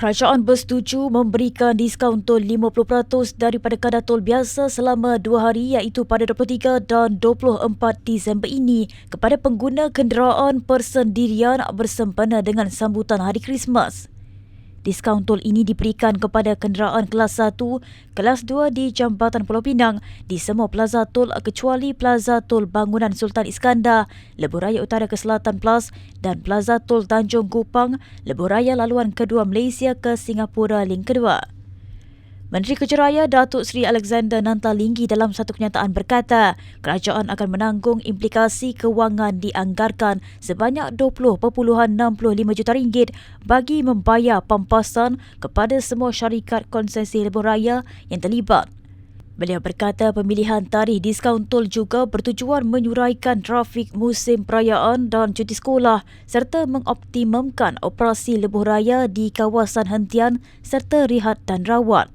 kerajaan bersetuju memberikan diskaun tol 50% daripada kadar tol biasa selama dua hari iaitu pada 23 dan 24 Disember ini kepada pengguna kenderaan persendirian bersempena dengan sambutan Hari Krismas. Diskaun tol ini diberikan kepada kenderaan kelas 1, kelas 2 di Jambatan Pulau Pinang di semua plaza tol kecuali Plaza Tol Bangunan Sultan Iskandar, Lebuh Raya Utara ke Selatan Plus dan Plaza Tol Tanjung Kupang, Lebuh Raya Laluan Kedua Malaysia ke Singapura Link Kedua. Menteri Kejaraya Datuk Seri Alexander Nantalinggi dalam satu kenyataan berkata, kerajaan akan menanggung implikasi kewangan dianggarkan sebanyak 20.65 juta ringgit bagi membayar pampasan kepada semua syarikat konsesi lebuh raya yang terlibat. Beliau berkata pemilihan tarikh diskaun tol juga bertujuan menyuraikan trafik musim perayaan dan cuti sekolah serta mengoptimumkan operasi lebuh raya di kawasan hentian serta rihat dan rawat.